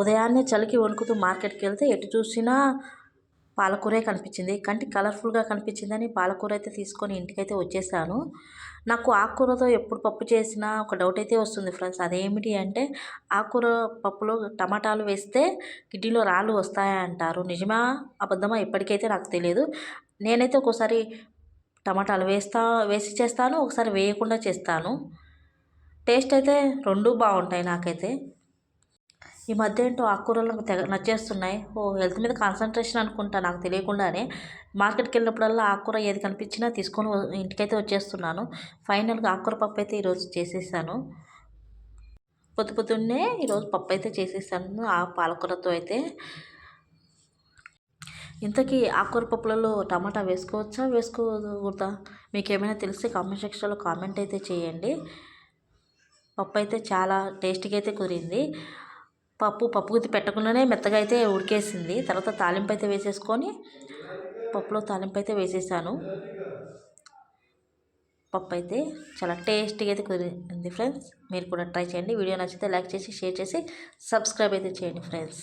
ఉదయాన్నే చలికి వణుకుతూ మార్కెట్కి వెళ్తే ఎటు చూసినా పాలకూరే కనిపించింది. కంటి కలర్ఫుల్గా కనిపించిందని పాలకూర అయితే తీసుకొని ఇంటికైతే వచ్చేసాను. నాకు ఆకుకూరతో ఎప్పుడు పప్పు చేసినా ఒక డౌట్ అయితే వస్తుంది ఫ్రెండ్స్. అదేమిటి అంటే ఆకుకూర పప్పులో టమాటాలు వేస్తే కిడ్నీలో రాళ్ళు వస్తాయా అంటారు నిజమా? అబద్ధమా? ఇప్పటికైతే నాకు తెలియదు నేనైతే ఒక్కోసారి టమాటాలు వేస్తా వేసి చేస్తాను ఒకసారి వేయకుండా చేస్తాను. టేస్ట్ అయితే రెండు బాగుంటాయి నాకైతే. ఈ మధ్య ఏంటో ఆకుకూరలు నాకు తెగ నచ్చేస్తున్నాయి. ఓ హెల్త్ మీద కాన్సన్ట్రేషన్ అనుకుంటా నాకు తెలియకుండానే. మార్కెట్కి వెళ్ళినప్పుడల్లా ఆకుకూర ఏది కనిపించినా తీసుకొని ఇంటికైతే వచ్చేస్తున్నాను. ఫైనల్గా ఆకుకూర పప్పు అయితే ఈరోజు చేసేసాను. పొద్దు పొద్దున్నే ఈరోజు పప్పు అయితే చేసేసాను ఆ పాలకూరతో అయితే. ఇంతకీ ఆకుకూర పప్పులలో టమాటా వేసుకోవచ్చా? వేసుకోకూడదా? మీకు ఏమైనా తెలిస్తే కామెంట్ సెక్షన్లో కామెంట్ అయితే చేయండి. పప్పు అయితే చాలా టేస్టీగా అయితే కుదిరింది. పప్పు పప్పు గుత్తి పెట్టకుండానే మెత్తగా అయితే ఉడికేసింది. తర్వాత తాలింపు అయితే వేసేసుకొని పప్పులో తాలింపు అయితే వేసేసాను. పప్పు అయితే చాలా టేస్టీగా అయితే కుదిరింది ఫ్రెండ్స్. మీరు కూడా ట్రై చేయండి. వీడియో నచ్చితే లైక్ చేసి షేర్ చేసి సబ్స్క్రైబ్ అయితే చేయండి ఫ్రెండ్స్.